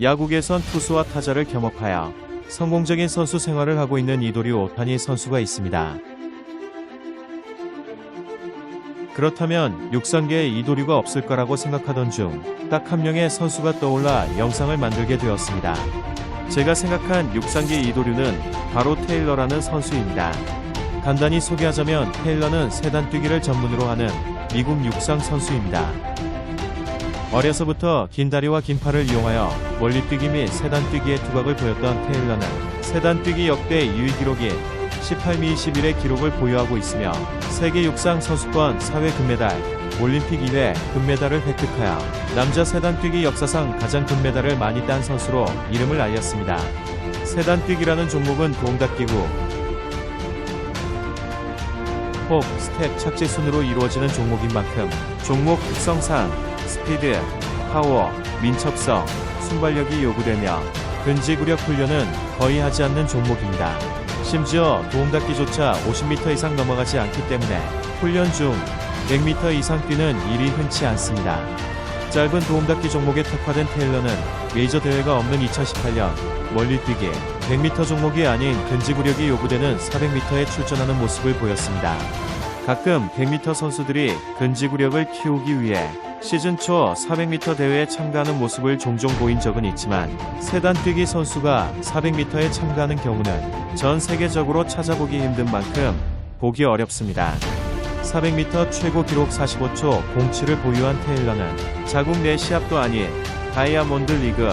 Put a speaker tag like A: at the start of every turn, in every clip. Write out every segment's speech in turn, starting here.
A: 야구계선 투수와 타자를 겸업하여 성공적인 선수 생활을 하고 있는 이도류 오타니 선수가 있습니다. 그렇다면 육상계에 이도류가 없을 거라고 생각하던 중 딱 한 명의 선수가 떠올라 영상을 만들게 되었습니다. 제가 생각한 육상계 이도류는 바로 테일러라는 선수입니다. 간단히 소개하자면 테일러는 세단 뛰기를 전문으로 하는 미국 육상 선수입니다. 어려서부터 긴 다리와 긴 팔을 이용하여 멀리 뛰기 및 세단 뛰기의 두각을 보였던 테일러는 세단 뛰기 역대 2위 기록인 18미 21의 기록을 보유하고 있으며 세계 육상 선수권 4회 금메달, 올림픽 2회 금메달을 획득하여 남자 세단 뛰기 역사상 가장 금메달을 많이 딴 선수로 이름을 알렸습니다. 세단 뛰기라는 종목은 동작기구, 홉, 스텝, 착지 순으로 이루어지는 종목인 만큼 종목 특성상 스피드, 파워, 민첩성, 순발력이 요구되며 근지구력 훈련은 거의 하지 않는 종목입니다. 심지어 도움닫기조차 50m 이상 넘어가지 않기 때문에 훈련 중 100m 이상 뛰는 일이 흔치 않습니다. 짧은 도움닫기 종목에 특화된 테일러는 메이저 대회가 없는 2018년 멀리 뛰기 100m 종목이 아닌 근지구력이 요구되는 400m에 출전하는 모습을 보였습니다. 가끔 100m 선수들이 근지구력을 키우기 위해 시즌 초 400m 대회에 참가하는 모습을 종종 보인 적은 있지만 세단 뛰기 선수가 400m에 참가하는 경우는 전 세계적으로 찾아보기 힘든 만큼 보기 어렵습니다. 400m 최고 기록 45초 07을 보유한 테일러는 자국 내 시합도 아닌 다이아몬드 리그,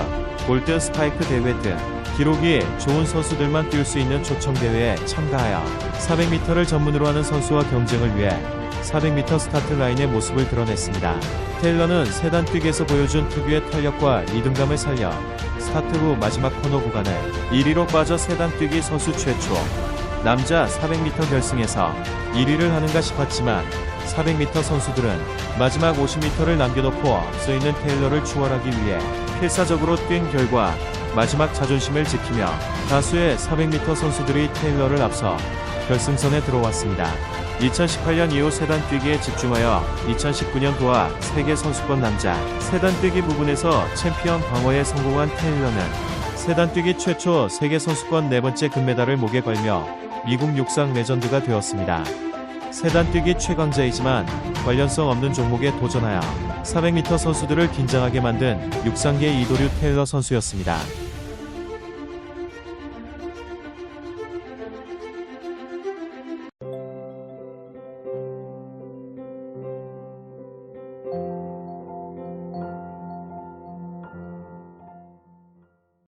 A: 골든 스파이크 대회 등 기록이 좋은 선수들만 뛸 수 있는 초청 대회에 참가하여 400m를 전문으로 하는 선수와 경쟁을 위해 400m 스타트 라인의 모습을 드러냈습니다. 테일러는 세단 뛰기에서 보여준 특유의 탄력과 리듬감을 살려 스타트 후 마지막 코너 구간을 1위로 빠져 세단 뛰기 선수 최초 남자 400m 결승에서 1위를 하는가 싶었지만 400m 선수들은 마지막 50m를 남겨놓고 앞서 있는 테일러를 추월하기 위해 필사적으로 뛴 결과 마지막 자존심을 지키며 다수의 400m 선수들이 테일러를 앞서 결승선에 들어왔습니다. 2018년 이후 세단 뛰기에 집중하여 2019년 도하 세계 선수권 남자 세단 뛰기 부분에서 챔피언 방어에 성공한 테일러는 세단 뛰기 최초 세계 선수권 네 번째 금메달을 목에 걸며 미국 육상 레전드가 되었습니다. 세단 뛰기 최강자이지만 관련성 없는 종목에 도전하여 400m 선수들을 긴장하게 만든 육상계 이도류 테일러 선수였습니다.